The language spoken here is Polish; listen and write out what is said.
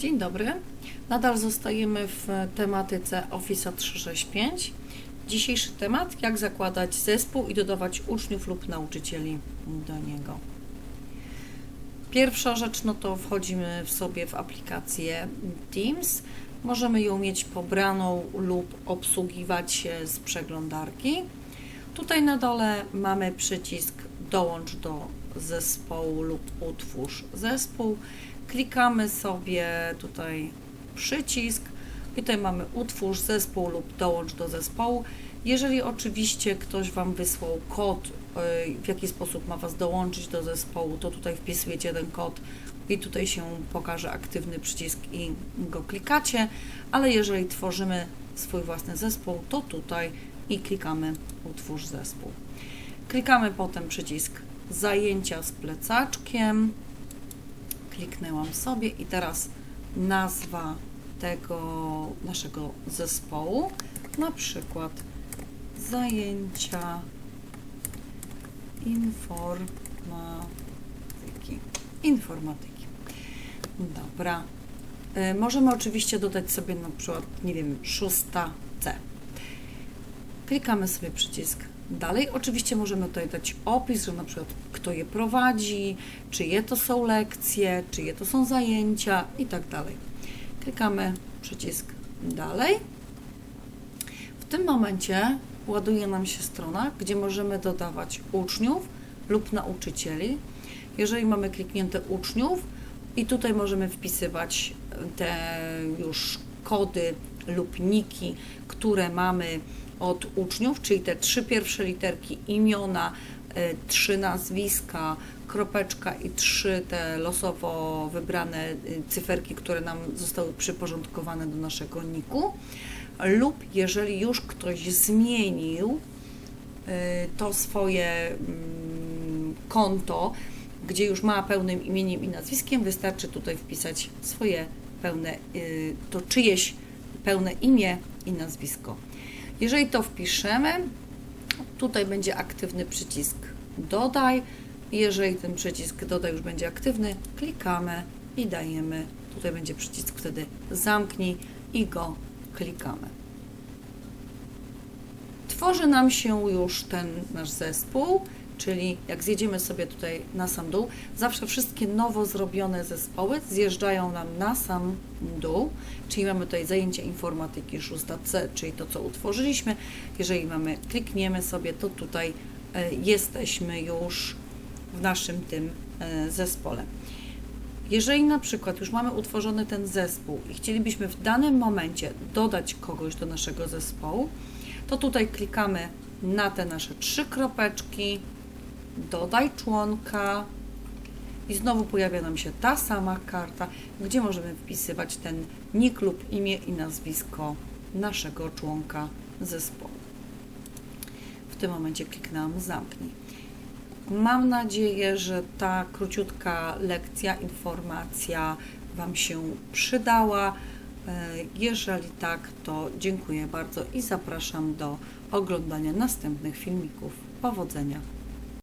Dzień dobry. Nadal zostajemy w tematyce Office 365. Dzisiejszy temat: jak zakładać zespół i dodawać uczniów lub nauczycieli do niego. Pierwsza rzecz, no to wchodzimy w sobie w aplikację Teams. Możemy ją mieć pobraną lub obsługiwać się z przeglądarki. Tutaj na dole mamy przycisk dołącz do zespołu lub utwórz zespół. Klikamy sobie tutaj przycisk tutaj mamy utwórz zespół lub dołącz do zespołu. Jeżeli oczywiście ktoś Wam wysłał kod, yy, w jaki sposób ma Was dołączyć do zespołu, to tutaj wpisujecie ten kod i tutaj się pokaże aktywny przycisk i go klikacie, ale jeżeli tworzymy swój własny zespół, to tutaj i klikamy utwórz zespół. Klikamy potem przycisk zajęcia z plecaczkiem. Kliknęłam sobie i teraz nazwa tego naszego zespołu, na przykład zajęcia informatyki. Informatyki. Dobra. Y, Możemy oczywiście dodać sobie na przykład, nie wiem, szósta C. Klikamy sobie przycisk dalej. Oczywiście możemy tutaj dać opis, że na przykład kto je prowadzi, czyje to są lekcje, czyje to są zajęcia i tak dalej. Klikamy przycisk dalej. W tym momencie ładuje nam się strona, gdzie możemy dodawać uczniów lub nauczycieli. Jeżeli mamy kliknięte uczniów i tutaj możemy wpisywać te już kody lub niki, które mamy od uczniów, czyli te trzy pierwsze literki imiona, y, trzy nazwiska, kropeczka i trzy te losowo wybrane y, cyferki, które nam zostały przyporządkowane do naszego niku. Lub jeżeli już ktoś zmienił y, to swoje mm, konto, gdzie już ma pełnym imieniem i nazwiskiem, wystarczy tutaj wpisać swoje pełne, to czyjeś pełne imię i nazwisko. Jeżeli to wpiszemy, tutaj będzie aktywny przycisk dodaj. Jeżeli ten przycisk dodaj już będzie aktywny, klikamy i dajemy. Tutaj będzie przycisk wtedy zamknij i go klikamy. Tworzy nam się już ten nasz zespół, czyli jak zjedziemy sobie tutaj na sam dół, zawsze wszystkie nowo zrobione zespoły zjeżdżają nam na sam dół, czyli mamy tutaj zajęcie informatyki 6C, czyli to, co utworzyliśmy. Jeżeli mamy, klikniemy sobie, to tutaj e, jesteśmy już w naszym tym e, zespole. Jeżeli na przykład już mamy utworzony ten zespół i chcielibyśmy w danym momencie dodać kogoś do naszego zespołu, to tutaj klikamy na te nasze trzy kropeczki, dodaj członka i znowu pojawia nam się ta sama karta, gdzie możemy wpisywać ten nick lub imię i nazwisko naszego członka zespołu. W tym momencie kliknęłam zamknij. Mam nadzieję, że ta króciutka lekcja, informacja Wam się przydała. E, Jeżeli tak, to dziękuję bardzo i zapraszam do oglądania następnych filmików. Powodzenia!